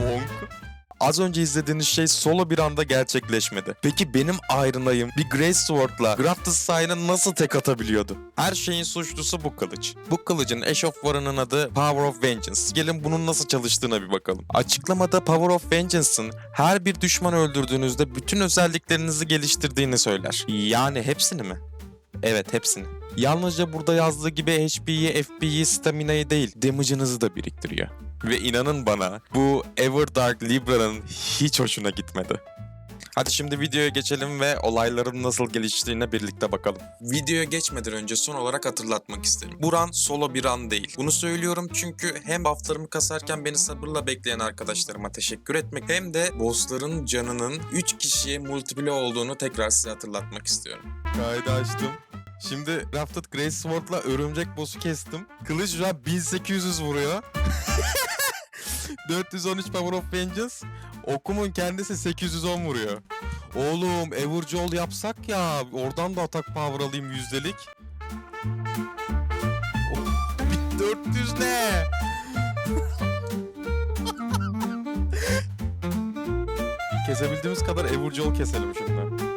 Bonk. Az önce izlediğiniz şey solo bir anda gerçekleşmedi. Peki benim Iron'ayım bir Grey Sword'la Grafted Sign'a nasıl tek atabiliyordu? Her şeyin suçlusu bu kılıç. Bu kılıcın Ash of War'ının adı Power of Vengeance. Gelin bunun nasıl çalıştığına bir bakalım. Açıklamada Power of Vengeance'ın her bir düşman öldürdüğünüzde bütün özelliklerinizi geliştirdiğini söyler. Yani hepsini mi? Evet hepsini. Yalnızca burada yazdığı gibi HP'yi, FP'yi, stamina'yı değil, damage'ınızı da biriktiriyor. Ve inanın bana bu Everdark Libra'nın hiç hoşuna gitmedi. Hadi şimdi videoya geçelim ve olayların nasıl geliştiğine birlikte bakalım. Videoya geçmeden önce son olarak hatırlatmak isterim. Bu run solo bir run değil. Bunu söylüyorum çünkü hem bufflarımı kasarken beni sabırla bekleyen arkadaşlarıma teşekkür etmek hem de bossların canının 3 kişiye multiple olduğunu tekrar size hatırlatmak istiyorum. Kaydı açtım. Şimdi Rafted Grey Sword'la örümcek boss'u kestim. Kılıç şu an 1800 vuruyor. 413 Power of Vengeance. Okumun kendisi 810 vuruyor. Oğlum Everjool yapsak ya. Oradan da atak power alayım yüzdelik. Bir 400 ne? Kesebildiğimiz kadar Everjool keselim şimdi.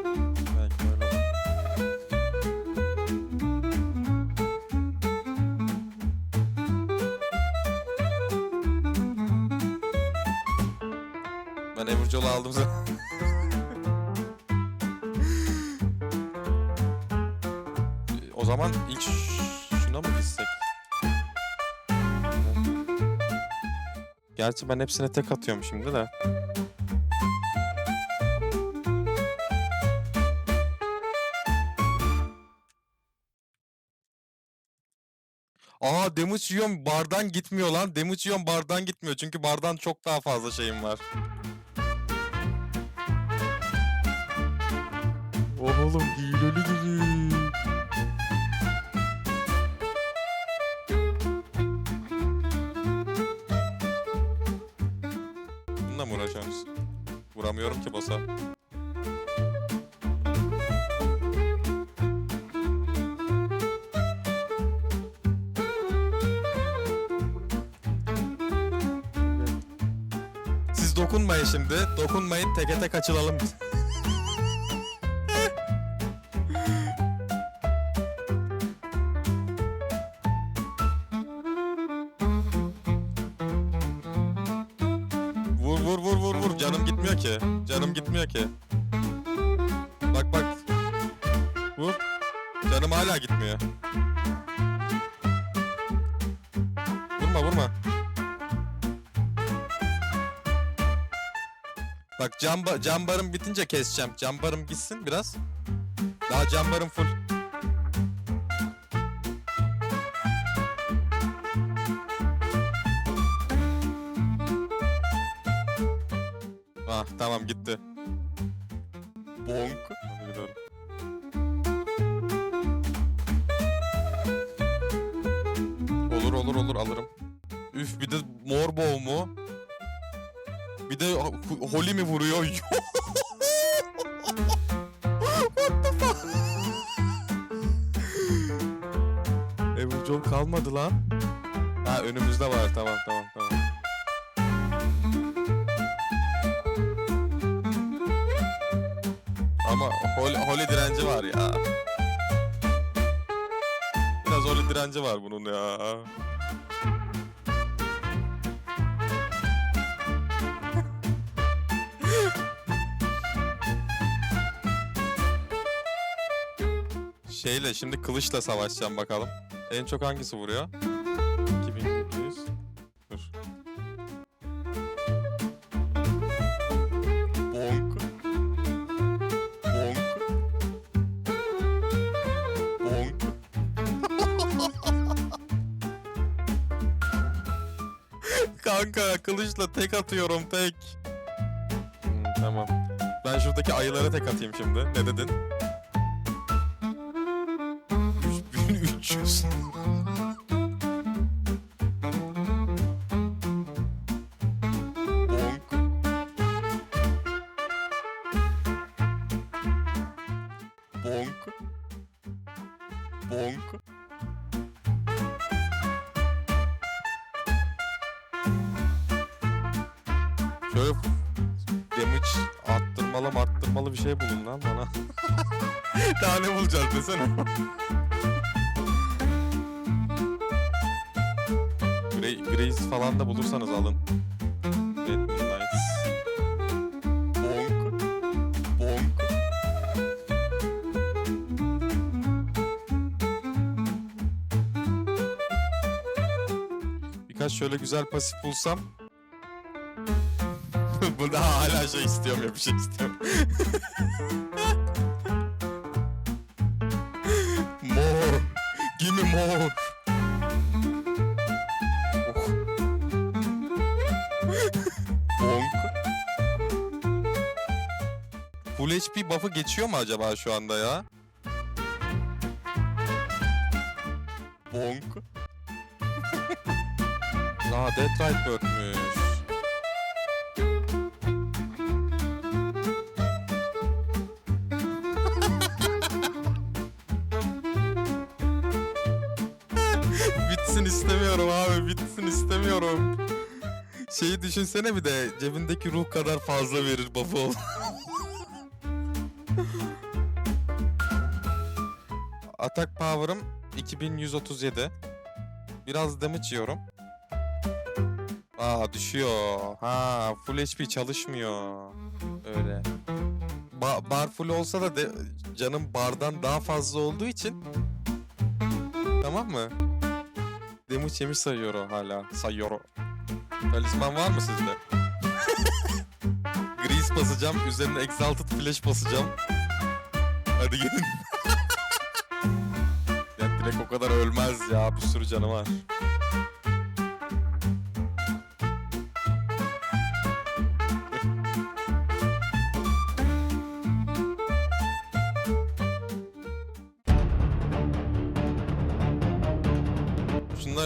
Everjool'u aldım o zaman ilk şuna mı gitsek? Gerçi ben hepsine tek atıyorum şimdi de. Aa damage yiyorum bardan gitmiyor lan. Damage yiyorum bardan gitmiyor. Çünkü bardan çok daha fazla şeyim var. Oğlum hileli gibi. Bununla mı uğraşıyorsunuz? Vuramıyorum ki boss'a. Siz dokunmayın şimdi. Dokunmayın teke tek biz. Vur. Canım gitmiyor ki. Canım gitmiyor ki. Bak bak. Vur. Canım hala gitmiyor. Vurma vurma. Bak cam, cam barım bitince keseceğim. Cam barım gitsin biraz. Daha cam barım full. Ah tamam gitti. Bonk. Olur olur olur alırım. Üf bir de mor bow mu? Bir de ho- Holly mi vuruyor? What the fuck? Everjool kalmadı lan. Ha önümüzde var tamam tamam tamam. Ama Holly, Holly direnci var ya. Biraz Holly direnci var bunun ya. Şeyle şimdi kılıçla savaşacağım bakalım. En çok hangisi vuruyor? Kanka kılıçla tek atıyorum tek. Hmm, tamam. Ben şuradaki ayılara tek atayım şimdi. Ne dedin? 3300. Bonk. Bonk. Bonk. Şöyle damage arttırmalı arttırmalı bir şey bulun lan bana. Daha ne bulacağız desene. Grace falan da bulursanız alın. Red Midnights. Bonk. Bonk. Birkaç şöyle güzel pasif bulsam. Bu daha hala şey istiyorum ya bir şey istiyorum. more. Give me more. Oh. Bonk. Full HP buff'ı geçiyor mu acaba şu anda ya? Bonk. Aa Death Birth'müş. Bitsin istemiyorum abi bitsin istemiyorum. Şeyi düşünsene bir de cebindeki ruh kadar fazla verir buff'ı ol. Atak power'ım 2137. Biraz damage yiyorum. Aa düşüyor. Ha full HP çalışmıyor. Öyle. Ba- bar full olsa da de- canım bardan daha fazla olduğu için Tamam mı? Damage yemiş sayıyor o hala. Sayıyor o. Talisman var mı sizde? Grease basacağım. Üzerine Exalted Flash basacağım. Hadi gelin. ya direkt o kadar ölmez ya. Bir sürü canı var.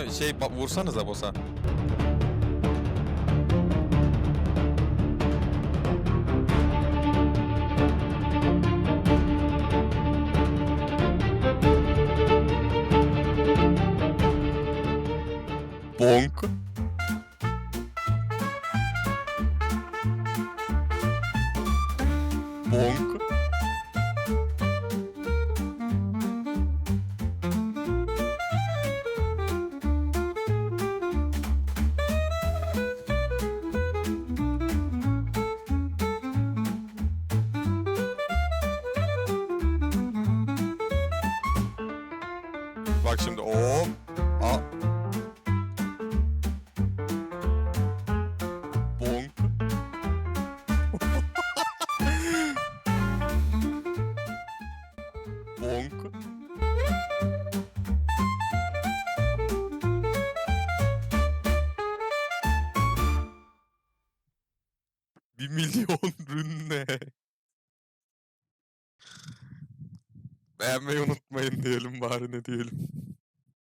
Şunda şey vursanıza. Bonk. Bonk. Bak şimdi hop. A. Bonk. Bir milyon rünne. Beğenmeyi unutmayın diyelim bari ne diyelim.